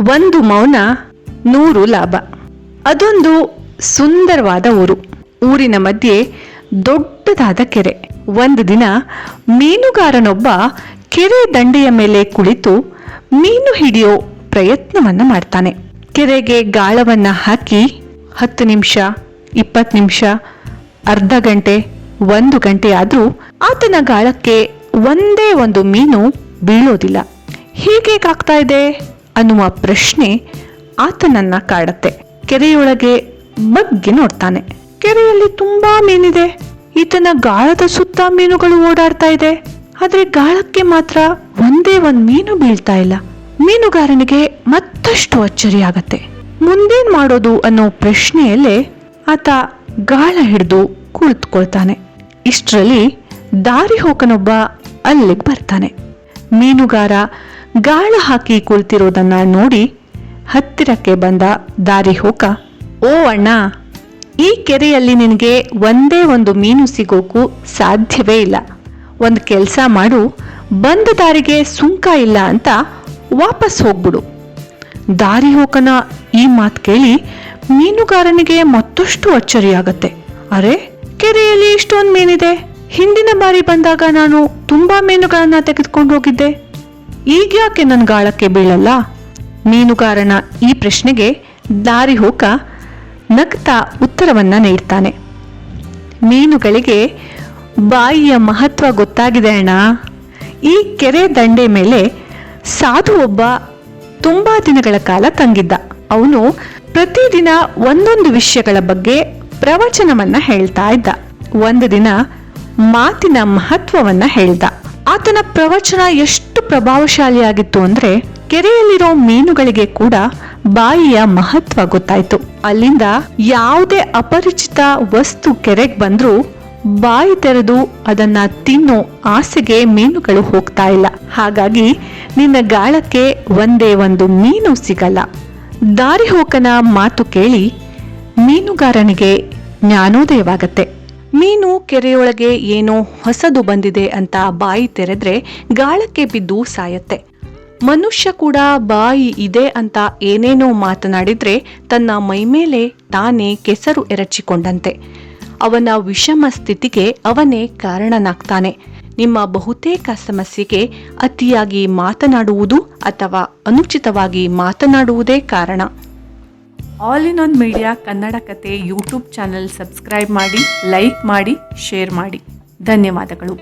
ಒಂದು ಮೌನ, ನೂರು ಲಾಭ. ಅದೊಂದು ಸುಂದರವಾದ ಊರು. ಊರಿನ ಮಧ್ಯೆ ದೊಡ್ಡದಾದ ಕೆರೆ. ಒಂದು ದಿನ ಮೀನುಗಾರನೊಬ್ಬ ಕೆರೆ ದಂಡೆಯ ಮೇಲೆ ಕುಳಿತು ಮೀನು ಹಿಡಿಯೋ ಪ್ರಯತ್ನವನ್ನ ಮಾಡ್ತಾನೆ. ಕೆರೆಗೆ ಗಾಳವನ್ನ ಹಾಕಿ ಹತ್ತು ನಿಮಿಷ, ಇಪ್ಪತ್ತು ನಿಮಿಷ, ಅರ್ಧ ಗಂಟೆ, ಒಂದು ಗಂಟೆ ಆದ್ರೂ ಆತನ ಗಾಳಕ್ಕೆ ಒಂದೇ ಒಂದು ಮೀನು ಬೀಳೋದಿಲ್ಲ. ಹೀಗೇಗಾಗ್ತಾ ಇದೆ? ಅನ್ನುವ ಪ್ರಶ್ನೆ ಆತನನ್ನ ಕಾಡತ್ತೆ. ಕೆರೆಯೊಳಗೆ ಬಗ್ಗಿ ನೋಡ್ತಾನೆ. ಕೆರೆಯಲ್ಲಿ ತುಂಬಾ ಮೀನಿದೆ. ಈತನ ಗಾಳದ ಸುತ್ತ ಮೀನುಗಳು ಓಡಾಡ್ತಾ ಇದೆ. ಆದ್ರೆ ಗಾಳಕ್ಕೆ ಮಾತ್ರ ಒಂದೇ ಒಂದ್ ಮೀನು ಬೀಳ್ತಾ ಇಲ್ಲ. ಮೀನುಗಾರನಿಗೆ ಮತ್ತಷ್ಟು ಅಚ್ಚರಿ ಆಗತ್ತೆ. ಮುಂದೇನ್ ಮಾಡೋದು ಅನ್ನೋ ಪ್ರಶ್ನೆಯಲ್ಲೇ ಆತ ಗಾಳ ಹಿಡಿದು ಕುಳಿತುಕೊಳ್ತಾನೆ. ಇಷ್ಟರಲ್ಲಿ ದಾರಿ ಹೋಕನೊಬ್ಬ ಅಲ್ಲಿಗೆ ಬರ್ತಾನೆ. ಮೀನುಗಾರ ಗಾಳ ಹಾಕಿ ಕುಳಿತಿರೋದನ್ನ ನೋಡಿ ಹತ್ತಿರಕ್ಕೆ ಬಂದ ದಾರಿ ಹೋಕ, ಓ ಅಣ್ಣ, ಈ ಕೆರೆಯಲ್ಲಿ ನಿನಗೆ ಒಂದೇ ಒಂದು ಮೀನು ಸಿಗೋಕು ಸಾಧ್ಯವೇ ಇಲ್ಲ. ಒಂದು ಕೆಲಸ ಮಾಡು, ಬಂದ ದಾರಿಗೆ ಸುಂಕ ಇಲ್ಲ ಅಂತ ವಾಪಸ್ ಹೋಗ್ಬಿಡು. ದಾರಿ ಹೋಕನ ಈ ಮಾತು ಕೇಳಿ ಮೀನುಗಾರನಿಗೆ ಮತ್ತಷ್ಟು ಅಚ್ಚರಿಯಾಗತ್ತೆ. ಅರೆ, ಕೆರೆಯಲ್ಲಿ ಇಷ್ಟೊಂದು ಮೀನಿದೆ. ಹಿಂದಿನ ಬಾರಿ ಬಂದಾಗ ನಾನು ತುಂಬಾ ಮೀನುಗಳನ್ನು ತೆಗೆದುಕೊಂಡು ಹೋಗಿದ್ದೆ. ಈಗ ಯಾಕೆ ನನ್ನ ಗಾಳಕ್ಕೆ ಬೀಳಲ್ಲ? ಮೀನುಗಾರನ ಈ ಪ್ರಶ್ನೆಗೆ ದಾರಿ ಹೋಕ ನಗ್ತಾ ಉತ್ತರವನ್ನ ನೀಡ್ತಾನೆ. ಮೀನುಗಳಿಗೆ ಬಾಯಿಯ ಮಹತ್ವ ಗೊತ್ತಾಗಿದೆ ಅಣ್ಣ. ಈ ಕೆರೆ ದಂಡೆ ಮೇಲೆ ಸಾಧು ಒಬ್ಬ ತುಂಬಾ ದಿನಗಳ ಕಾಲ ತಂಗಿದ್ದ. ಅವನು ಪ್ರತಿದಿನ ಒಂದೊಂದು ವಿಷಯಗಳ ಬಗ್ಗೆ ಪ್ರವಚನವನ್ನ ಹೇಳ್ತಾ ಇದ್ದ. ಒಂದು ದಿನ ಮಾತಿನ ಮಹತ್ವವನ್ನ ಹೇಳ್ದ. ಆತನ ಪ್ರವಚನ ಎಷ್ಟು ಪ್ರಭಾವಶಾಲಿಯಾಗಿತ್ತು ಅಂದ್ರೆ ಕೆರೆಯಲ್ಲಿರೋ ಮೀನುಗಳಿಗೆ ಕೂಡ ಬಾಯಿಯ ಮಹತ್ವ ಗೊತ್ತಾಯ್ತು. ಅಲ್ಲಿಂದ ಯಾವುದೇ ಅಪರಿಚಿತ ವಸ್ತು ಕೆರೆಗೆ ಬಂದ್ರೂ ಬಾಯಿ ತೆರೆದು ಅದನ್ನ ತಿನ್ನೋ ಆಸೆಗೆ ಮೀನುಗಳು ಹೋಗ್ತಾ ಇಲ್ಲ. ಹಾಗಾಗಿ ನಿನ್ನ ಗಾಳಕ್ಕೆ ಒಂದೇ ಒಂದು ಮೀನು ಸಿಗಲ್ಲ. ದಾರಿ ಹೋಕನ ಮಾತು ಕೇಳಿ ಮೀನುಗಾರನಿಗೆ ಜ್ಞಾನೋದಯವಾಗತ್ತೆ. ಮೀನು ಕೆರೆಯೊಳಗೆ ಏನೋ ಹೊಸದು ಬಂದಿದೆ ಅಂತ ಬಾಯಿ ತೆರೆದ್ರೆ ಗಾಳಕ್ಕೆ ಬಿದ್ದು ಸಾಯತ್ತೆ. ಮನುಷ್ಯ ಕೂಡ ಬಾಯಿ ಇದೆ ಅಂತ ಏನೇನೋ ಮಾತನಾಡಿದ್ರೆ ತನ್ನ ಮೈಮೇಲೆ ತಾನೇ ಕೆಸರು ಎರಚಿಕೊಂಡಂತೆ. ಅವನ ವಿಷಮ ಸ್ಥಿತಿಗೆ ಅವನೇ ಕಾರಣನಾಗ್ತಾನೆ. ನಿಮ್ಮ ಬಹುತೇಕ ಸಮಸ್ಯೆಗೆ ಅತಿಯಾಗಿ ಮಾತನಾಡುವುದು ಅಥವಾ ಅನುಚಿತವಾಗಿ ಮಾತನಾಡುವುದೇ ಕಾರಣ. All in one media Kannada ಕತೆ ಯೂಟ್ಯೂಬ್ ಚಾನೆಲ್ ಸಬ್ಸ್ಕ್ರೈಬ್ ಮಾಡಿ, ಲೈಕ್ ಮಾಡಿ, ಶೇರ್ ಮಾಡಿ. ಧನ್ಯವಾದಗಳು.